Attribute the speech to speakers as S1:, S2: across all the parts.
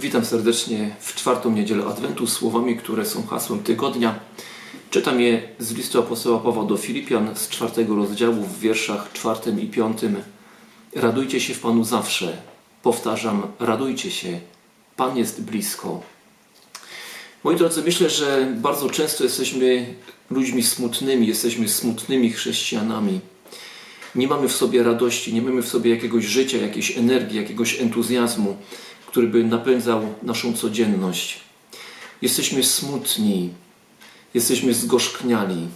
S1: Witam serdecznie w czwartą niedzielę Adwentu słowami, które są hasłem tygodnia. Czytam je z listu apostoła Pawła do Filipian z czwartego rozdziału w wierszach czwartym i piątym. Radujcie się w Panu zawsze. Powtarzam, radujcie się. Pan jest blisko. Moi drodzy, myślę, że bardzo często jesteśmy ludźmi smutnymi, jesteśmy smutnymi chrześcijanami. Nie mamy w sobie radości, nie mamy w sobie jakiegoś życia, jakiejś energii, jakiegoś entuzjazmu, który by napędzał naszą codzienność. Jesteśmy smutni, jesteśmy zgorzkniali.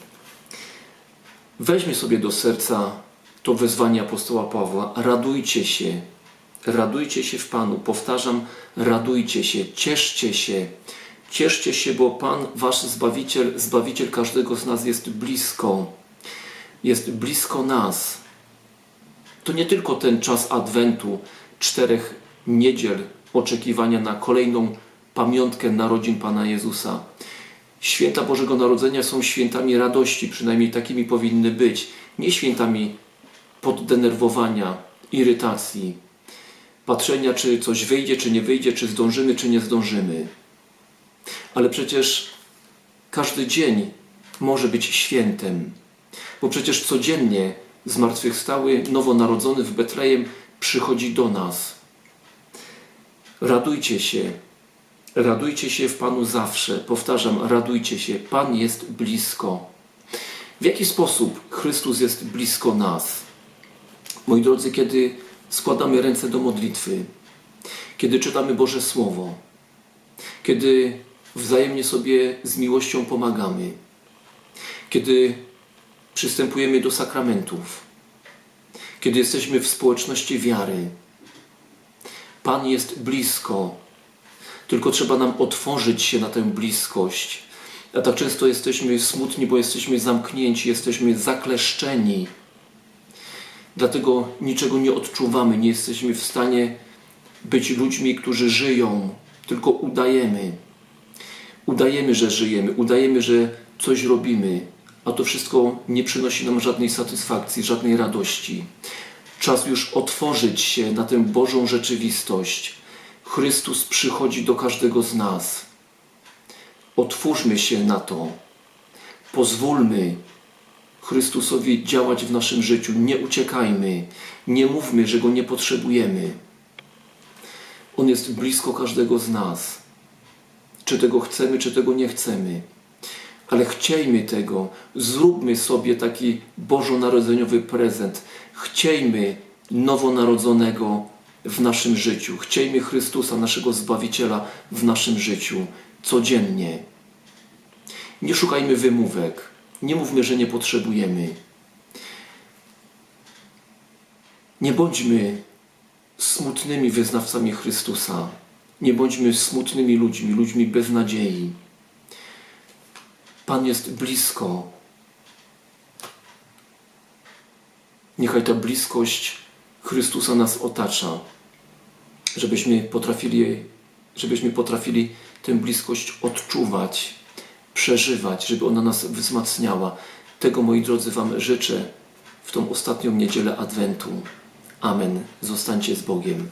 S1: Weźmy sobie do serca to wezwanie apostoła Pawła: radujcie się, radujcie się w Panu. Powtarzam, radujcie się, cieszcie się. Cieszcie się, bo Pan, wasz Zbawiciel, Zbawiciel każdego z nas jest blisko. Jest blisko nas. To nie tylko ten czas Adwentu, czterech niedziel oczekiwania na kolejną pamiątkę narodzin Pana Jezusa. Święta Bożego Narodzenia są świętami radości, przynajmniej takimi powinny być. Nie świętami poddenerwowania, irytacji, patrzenia, czy coś wyjdzie, czy nie wyjdzie, czy zdążymy, czy nie zdążymy. Ale przecież każdy dzień może być świętem, bo przecież codziennie zmartwychwstały, nowonarodzony w Betlejem przychodzi do nas. Radujcie się, radujcie się w Panu zawsze. Powtarzam, radujcie się, Pan jest blisko. W jaki sposób Chrystus jest blisko nas? Moi drodzy, kiedy składamy ręce do modlitwy, kiedy czytamy Boże Słowo, kiedy wzajemnie sobie z miłością pomagamy, kiedy przystępujemy do sakramentów, kiedy jesteśmy w społeczności wiary. Pan jest blisko, tylko trzeba nam otworzyć się na tę bliskość. A tak często jesteśmy smutni, bo jesteśmy zamknięci, jesteśmy zakleszczeni. Dlatego niczego nie odczuwamy, nie jesteśmy w stanie być ludźmi, którzy żyją, tylko udajemy. Udajemy, że żyjemy, udajemy, że coś robimy, a to wszystko nie przynosi nam żadnej satysfakcji, żadnej radości. Czas już otworzyć się na tę Bożą rzeczywistość. Chrystus przychodzi do każdego z nas. Otwórzmy się na to. Pozwólmy Chrystusowi działać w naszym życiu. Nie uciekajmy. Nie mówmy, że Go nie potrzebujemy. On jest blisko każdego z nas. Czy tego chcemy, czy tego nie chcemy ale chciejmy tego, zróbmy sobie taki bożonarodzeniowy prezent. Chciejmy nowonarodzonego w naszym życiu. Chciejmy Chrystusa, naszego Zbawiciela w naszym życiu codziennie. Nie szukajmy wymówek. Nie mówmy, że nie potrzebujemy. Nie bądźmy smutnymi wyznawcami Chrystusa. Nie bądźmy smutnymi ludźmi, ludźmi bez nadziei. Pan jest blisko. Niechaj ta bliskość Chrystusa nas otacza, żebyśmy potrafili, żebyśmy potrafili tę bliskość odczuwać, przeżywać, żeby ona nas wzmacniała. Tego, moi drodzy, Wam życzę w tą ostatnią niedzielę Adwentu. Amen. Zostańcie z Bogiem.